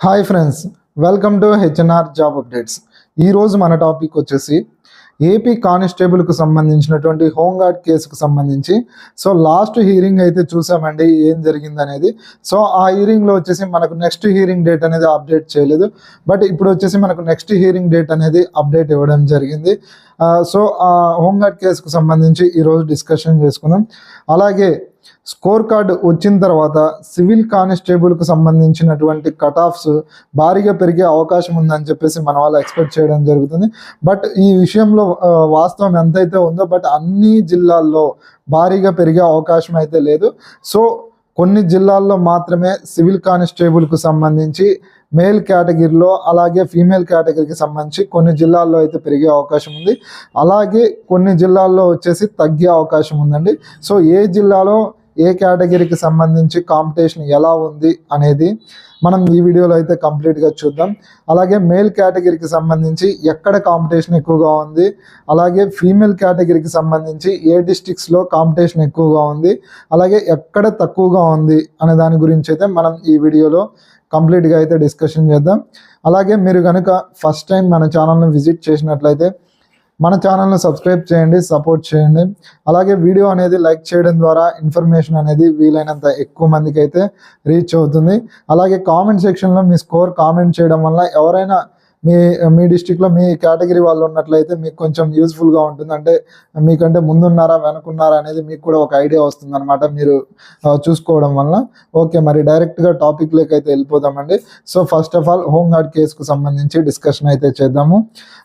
Hi friends welcome to HNR job updates ఈరోజు మన topic వచ్చేసి ఏపీ కానిస్టేబుల్కు సంబంధించినటువంటి హోంగార్డ్ కేసుకు సంబంధించి. సో లాస్ట్ హీరింగ్ అయితే చూసామండి ఏం జరిగింది అనేది. సో ఆ హీరింగ్లో వచ్చేసి మనకు నెక్స్ట్ హీరింగ్ డేట్ అనేది అప్డేట్ చేయలేదు. బట్ ఇప్పుడు వచ్చేసి మనకు నెక్స్ట్ హీరింగ్ డేట్ అనేది అప్డేట్ ఇవ్వడం జరిగింది. Uh, సో ఆ హోంగార్డ్ కేసుకు సంబంధించి ఈరోజు డిస్కషన్ చేసుకుందాం. అలాగే స్కోర్ కార్డు వచ్చిన తర్వాత సివిల్ కానిస్టేబుల్కు సంబంధించినటువంటి కట్ ఆఫ్స్ భారీగా పెరిగే అవకాశం ఉందని చెప్పేసి మన వాళ్ళు ఎక్స్పెక్ట్ చేయడం జరుగుతుంది. బట్ ఈ విషయంలో వాస్తవం ఎంతైతే ఉందో బట్ అన్ని జిల్లాల్లో భారీగా పెరిగే అవకాశం అయితే లేదు. సో కొన్ని జిల్లాల్లో మాత్రమే సివిల్ కానిస్టేబుల్కు సంబంధించి మేల్ కేటగిరీలో అలాగే ఫీమేల్ కేటగిరీకి సంబంధించి కొన్ని జిల్లాల్లో అయితే పెరిగే అవకాశం ఉంది. అలాగే కొన్ని జిల్లాల్లో వచ్చేసి తగ్గే అవకాశం ఉందండి. సో ఏ జిల్లాలో ఏ కేటగిరీకి సంబంధించి కాంపిటీషన్ ఎలా ఉంది అనేది మనం ఈ వీడియోలో అయితే కంప్లీట్గా చూద్దాం. అలాగే మేల్ కేటగిరీకి సంబంధించి ఎక్కడ కాంపిటీషన్ ఎక్కువగా ఉంది అలాగే ఫీమేల్ కేటగిరీకి సంబంధించి ఏ డిస్టిక్స్లో కాంపిటీషన్ ఎక్కువగా ఉంది అలాగే ఎక్కడ తక్కువగా ఉంది అనే దాని గురించి అయితే మనం ఈ వీడియోలో కంప్లీట్గా అయితే డిస్కషన్ చేద్దాం. అలాగే మీరు కనుక ఫస్ట్ టైం మన ఛానల్ని విజిట్ చేసినట్లయితే మన ఛానల్ను సబ్స్క్రైబ్ చేయండి సపోర్ట్ చేయండి. అలాగే వీడియో అనేది లైక్ చేయడం ద్వారా ఇన్ఫర్మేషన్ అనేది వీలైనంత ఎక్కువ మందికి అయితే రీచ్ అవుతుంది. అలాగే కామెంట్ సెక్షన్లో మీ స్కోర్ కామెంట్ చేయడం వల్ల ఎవరైనా మీ మీ డిస్టిక్లో మీ కేటగిరీ వాళ్ళు ఉన్నట్లయితే మీకు కొంచెం యూస్ఫుల్గా ఉంటుంది. అంటే మీకంటే ముందున్నారా వెనుకున్నారా అనేది మీకు కూడా ఒక ఐడియా వస్తుంది అనమాట మీరు చూసుకోవడం వల్ల ఓకే మరి డైరెక్ట్గా టాపిక్లోకి అయితే వెళ్ళిపోదామండి. So first of all home guard కేసుకు సంబంధించి డిస్కషన్ అయితే చేద్దాము.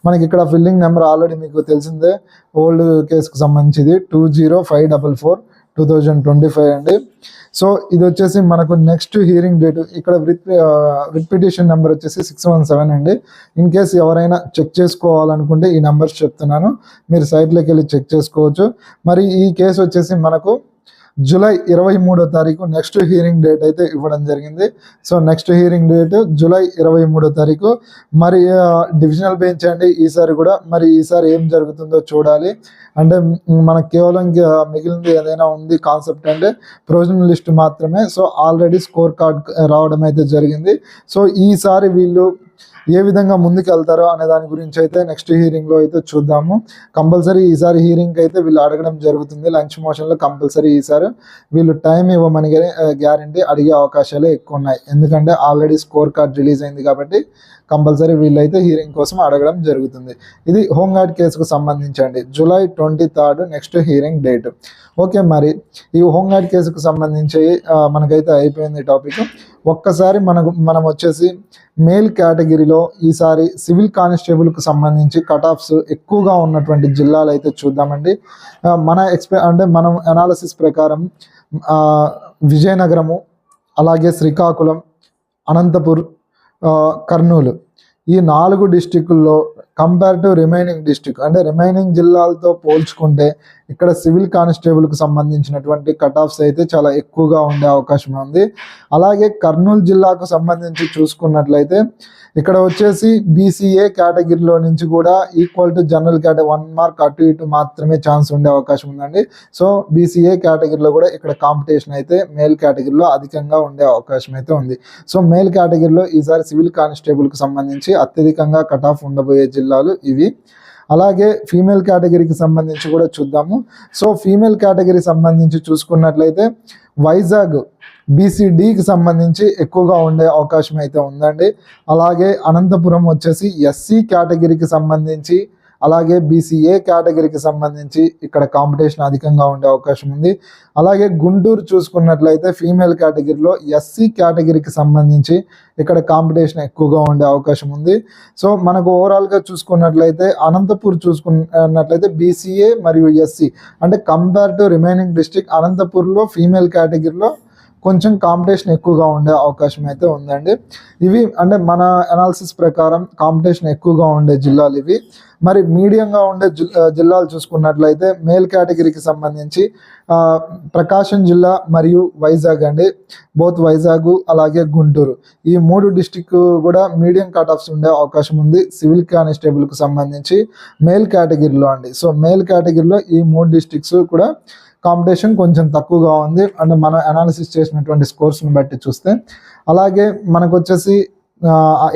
మనకి ఇక్కడ ఫిల్లింగ్ నెంబర్ ఆల్రెడీ మీకు తెలిసిందే. ఓల్డ్ కేసుకు సంబంధించింది two zero five double four two thousand twenty five అండి. సో ఇది వచ్చేసి మనకు నెక్స్ట్ హియరింగ్ డేట్ ఇక్కడ రిట్ పిటిషన్ నెంబర్ వచ్చేసి సిక్స్ వన్ సెవెన్ అండి. ఇన్ కేస్ ఎవరైనా చెక్ చేసుకోవాలనుకుంటే ఈ నెంబర్స్ చెప్తున్నాను. మీరు సైట్లోకి వెళ్ళి చెక్ చేసుకోవచ్చు. మరి ఈ కేసు వచ్చేసి మనకు జూలై ఇరవై మూడో తారీఖు నెక్స్ట్ హియరింగ్ డేట్ అయితే ఇవ్వడం జరిగింది. So next hearing date July ఇరవై మూడో తారీఖు. మరి డివిజనల్ బెంచ్ అండి ఈసారి కూడా మరి ఈసారి ఏం జరుగుతుందో చూడాలి. అంటే మనకు కేవలం మిగిలింది ఏదైనా ఉంది కాన్సెప్ట్ అంటే ప్రొవిజనల్ లిస్ట్ మాత్రమే. సో ఆల్రెడీ స్కోర్ కార్డ్ రావడం అయితే జరిగింది. సో ఈసారి వీళ్ళు ఏ విధంగా ముందుకు వెళ్తారో అనే దాని గురించి అయితే నెక్స్ట్ హీరింగ్లో అయితే చూద్దాము. కంపల్సరీ ఈసారి హీరింగ్ అయితే వీళ్ళు అడగడం జరుగుతుంది. లంచ్ మోషన్లో కంపల్సరీ ఈసారి వీళ్ళు టైం ఇవ్వమని గ్యారంటీ అడిగే అవకాశాలే ఎక్కువ ఉన్నాయి ఎందుకంటే ఆల్రెడీ స్కోర్ కార్డ్ రిలీజ్ అయింది కాబట్టి కంపల్సరీ వీళ్ళైతే హీరింగ్ కోసం అడగడం జరుగుతుంది. ఇది హోంగార్డ్ కేసుకు సంబంధించండి. July twenty third next hearing date okay మరి ఈ హోంగార్డ్ కేసుకు సంబంధించి మనకైతే అయిపోయింది టాపిక్. ఒక్కసారి మనకు మనం వచ్చేసి మేల్ కేటగిరీలో ఈసారి సివిల్ కానిస్టేబుల్కు సంబంధించి కటాఫ్స్ ఎక్కువగా ఉన్నటువంటి జిల్లాలు అయితే చూద్దామండి మన ఎక్స్పె అంటే మనం అనాలసిస్ ప్రకారం విజయనగరము అలాగే శ్రీకాకుళం అనంతపూర్ కర్నూలు ఈ నాలుగు డిస్టిక్ల్లో కంపేర్ టు రిమైనింగ్ డిస్టిక్ అంటే రిమైనింగ్ జిల్లాలతో పోల్చుకుంటే ఇక్కడ సివిల్ కానిస్టేబుల్కి సంబంధించినటువంటి కట్ ఆఫ్స్ అయితే చాలా ఎక్కువగా ఉండే అవకాశం ఉంది. అలాగే కర్నూలు జిల్లాకు సంబంధించి చూసుకున్నట్లయితే ఇక్కడ వచ్చేసి బీసీఏ కేటగిరీలో నుంచి కూడా equal to general category one mark అటు ఇటు మాత్రమే ఛాన్స్ ఉండే అవకాశం ఉందండి. సో బీసీఏ కేటగిరీలో కూడా ఇక్కడ కాంపిటీషన్ అయితే మేల్ కేటగిరీలో అధికంగా ఉండే అవకాశం అయితే ఉంది. సో మేల్ కేటగిరీలో ఈసారి సివిల్ కానిస్టేబుల్కి సంబంధించి అత్యధికంగా కట్ ఆఫ్ ఉండబోయే జిల్లాలు ఇవి. అలాగే ఫీమేల్ కేటగిరీకి సంబంధించి కూడా చూద్దాము. సో ఫీమేల్ కేటగిరీ సంబంధించి చూసుకున్నట్లయితే వైజాగ్ బీసీడీకి సంబంధించి ఎక్కువగా ఉండే అవకాశం అయితే ఉందండి. అలాగే అనంతపురం వచ్చేసి ఎస్సీ కేటగిరీకి సంబంధించి అలాగే బీసీఏ కేటగిరీకి సంబంధించి ఇక్కడ కాంపిటీషన్ అధికంగా ఉండే అవకాశం ఉంది. అలాగే గుంటూరు చూసుకున్నట్లయితే ఫీమేల్ కేటగిరీలో ఎస్సీ కేటగిరీకి సంబంధించి ఇక్కడ కాంపిటీషన్ ఎక్కువగా ఉండే అవకాశం ఉంది. సో మనకు ఓవరాల్గా చూసుకున్నట్లయితే అనంతపూర్ చూసుకున్నట్లయితే బీసీఏ మరియు ఎస్సీ అంటే కంపేర్ టు రిమైనింగ్ డిస్టిక్ అనంతపూర్లో ఫీమేల్ కేటగిరీలో కొంచెం కాంపిటీషన్ ఎక్కువగా ఉండే అవకాశం అయితే ఉందండి. ఇవి అంటే మన అనాలిసిస్ ప్రకారం కాంపిటీషన్ ఎక్కువగా ఉండే జిల్లాలు ఇవి. మరి మీడియంగా ఉండే జిల్లాలు చూసుకున్నట్లయితే మేల్ కేటగిరీకి సంబంధించి ప్రకాశం జిల్లా మరియు వైజాగ్ అండి. బోత్ వైజాగ్ అలాగే గుంటూరు. ఈ మూడు డిస్టిక్ కూడా మీడియం కట్ ఆఫ్స్ ఉండే అవకాశం ఉంది. సివిల్ కానిస్టేబుల్కి సంబంధించి మేల్ కేటగిరీలో అండి. సో మేల్ కేటగిరీలో ఈ మూడు డిస్టిక్స్ కూడా కాంపిటీషన్ కొంచెం తక్కువగా ఉంది. అండ్ మనం అనాలిసిస్ చేసినటువంటి స్కోర్స్ని బట్టి చూస్తే అలాగే మనకు వచ్చేసి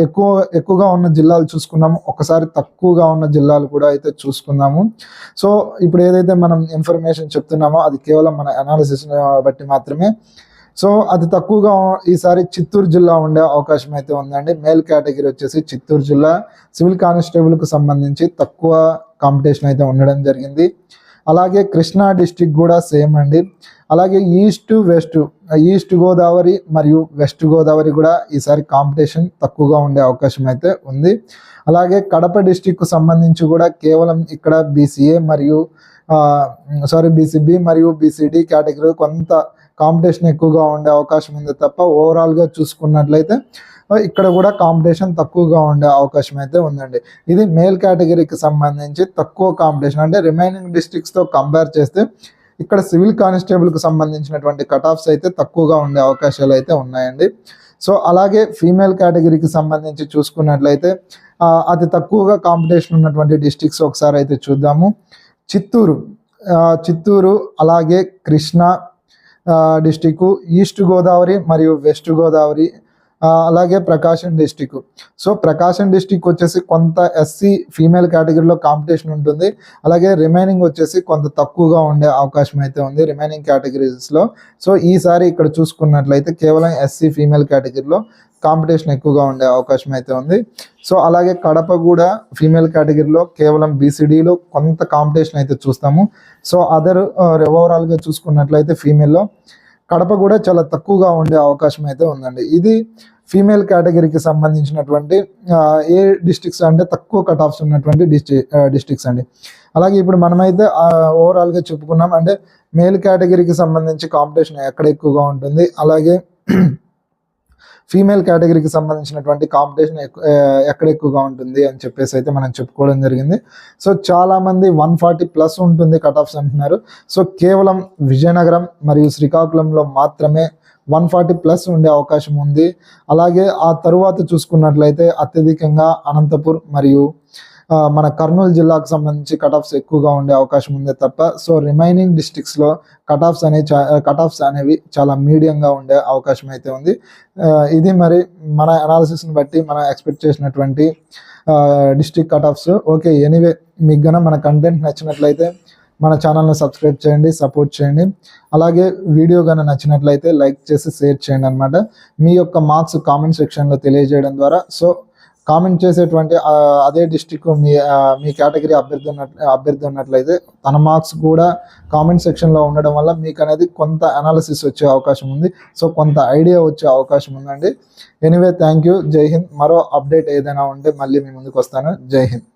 ఎక్కువ ఎక్కువగా ఉన్న జిల్లాలు చూసుకున్నాము. ఒకసారి తక్కువగా ఉన్న జిల్లాలు కూడా అయితే చూసుకున్నాము. సో ఇప్పుడు ఏదైతే మనం ఇన్ఫర్మేషన్ చెప్తున్నామో అది కేవలం మన అనాలిసిస్ బట్టి మాత్రమే. సో అది తక్కువగా ఈసారి చిత్తూరు జిల్లా ఉండే అవకాశం అయితే ఉందండి. మేల్ కేటగిరీ వచ్చేసి చిత్తూరు జిల్లా. సివిల్ కానిస్టేబుల్కి సంబంధించి తక్కువ కాంపిటీషన్ అయితే ఉండడం జరిగింది. అలాగే కృష్ణా డిస్టిక్ కూడా సేమ్ అండి. అలాగే ఈస్ట్ వెస్ట్ ఈస్ట్ గోదావరి మరియు వెస్ట్ గోదావరి కూడా ఈసారి కాంపిటీషన్ తక్కువగా ఉండే అవకాశం అయితే ఉంది. అలాగే కడప డిస్టిక్ సంబంధించి కూడా కేవలం ఇక్కడ బీసీఏ మరియు సారీ బీసీబీ మరియు బీసీడి కేటగిరీ కొంత కాంపిటీషన్ ఎక్కువగా ఉండే అవకాశం ఉంది తప్ప ఓవరాల్గా చూసుకున్నట్లయితే ఇక్కడ కూడా కాంపిటీషన్ తక్కువగా ఉండే అవకాశం అయితే ఉందండి. ఇది మేల్ కేటగిరీకి సంబంధించి తక్కువ కాంపిటీషన్ అంటే రిమైనింగ్ డిస్ట్రిక్ట్స్తో కంపేర్ చేస్తే ఇక్కడ సివిల్ కానిస్టేబుల్కి సంబంధించినటువంటి కట్ ఆఫ్స్ అయితే తక్కువగా ఉండే అవకాశాలు అయితే ఉన్నాయండి. సో అలాగే ఫీమేల్ కేటగిరీకి సంబంధించి చూసుకున్నట్లయితే అతి తక్కువగా కాంపిటీషన్ ఉన్నటువంటి డిస్టిక్స్ ఒకసారి అయితే చూద్దాము. చిత్తూరు చిత్తూరు అలాగే కృష్ణా డిస్టిక్ ఈస్ట్ గోదావరి మరియు వెస్ట్ గోదావరి అలాగే Prakasam district. So Prakasam district వచ్చేసి కొంత ఎస్సీ ఫీమేల్ కేటగిరీలో కాంపిటీషన్ ఉంటుంది. అలాగే రిమైనింగ్ వచ్చేసి కొంత తక్కువగా ఉండే అవకాశం అయితే ఉంది రిమైనింగ్ కేటగిరీస్లో సో ఈసారి ఇక్కడ చూసుకున్నట్లయితే కేవలం ఎస్సీ ఫీమేల్ కేటగిరీలో కాంపిటీషన్ ఎక్కువగా ఉండే అవకాశం అయితే ఉంది. సో అలాగే కడప కూడా ఫీమేల్ కేటగిరీలో కేవలం బీసీడీలో కొంత కాంపిటీషన్ అయితే చూస్తాము. సో అదర్ ఓవరాల్గా చూసుకున్నట్లయితే ఫీమేల్లో కడప కూడా చాలా తక్కువగా ఉండే అవకాశం అయితే ఉందండి. ఇది ఫీమేల్ కేటగిరీకి సంబంధించినటువంటి ఏ డిస్ట్రిక్ట్స్ అంటే తక్కువ కట్ ఆఫ్స్ ఉన్నటువంటి డిస్ట్రి డిస్ట్రిక్ట్స్ అండి. అలాగే ఇప్పుడు మనమైతే ఓవరాల్గా చెప్పుకున్నాం అంటే మేల్ కేటగిరీకి సంబంధించి కాంపిటీషన్ ఎక్కడ ఎక్కువగా ఉంటుంది అలాగే ఫీమేల్ కేటగిరీకి సంబంధించినటువంటి కాంపిటీషన్ ఎక్కడ ఎక్కువగా ఉంటుంది అని చెప్పేసి అయితే మనం చెప్పుకోవడం జరిగింది. సో చాలామంది వన్ ఫార్టీ ప్లస్ ఉంటుంది కట్ ఆఫ్స్ అంటున్నారు. సో కేవలం విజయనగరం మరియు శ్రీకాకుళంలో మాత్రమే వన్ ఫార్టీ ప్లస్ ఉండే అవకాశం ఉంది. అలాగే ఆ తరువాత చూసుకున్నట్లయితే అత్యధికంగా అనంతపూర్ మరియు మన కర్నూలు జిల్లాకు సంబంధించి కట్ ఆఫ్స్ ఎక్కువగా ఉండే అవకాశం ఉంది తప్ప సో రిమైనింగ్ డిస్టిక్స్లో కటాఫ్స్ అనే అనేవి అనేవి చాలా మీడియంగా ఉండే అవకాశం అయితే ఉంది. ఇది మరి మన అనాలిసిస్ని బట్టి మనం ఎక్స్పెక్ట్ చేసినటువంటి డిస్ట్రిక్ట్ కటాఫ్స్ ఓకే ఎనీవే మీకు గన మన కంటెంట్ నచ్చినట్లయితే మన ఛానల్ని సబ్స్క్రైబ్ చేయండి సపోర్ట్ చేయండి. అలాగే వీడియో కానీ నచ్చినట్లయితే లైక్ చేసి షేర్ చేయండి అనమాట మీ యొక్క మార్క్స్ కామెంట్ సెక్షన్లో తెలియజేయడం ద్వారా. సో కామెంట్ చేసేటువంటి అదే డిస్టిక్ మీ మీ కేటగిరీ అభ్యర్థి ఉన్నట్లు అభ్యర్థి ఉన్నట్లయితే తన మార్క్స్ కూడా కామెంట్ సెక్షన్లో ఉండడం వల్ల మీకు అనేది కొంత అనాలిసిస్ వచ్చే అవకాశం ఉంది. సో కొంత ఐడియా వచ్చే అవకాశం ఉందండి. Anyway thank you. జై హింద్. మరో అప్డేట్ ఏదైనా ఉంటే మళ్ళీ మీ ముందుకు వస్తాను. జై హింద్.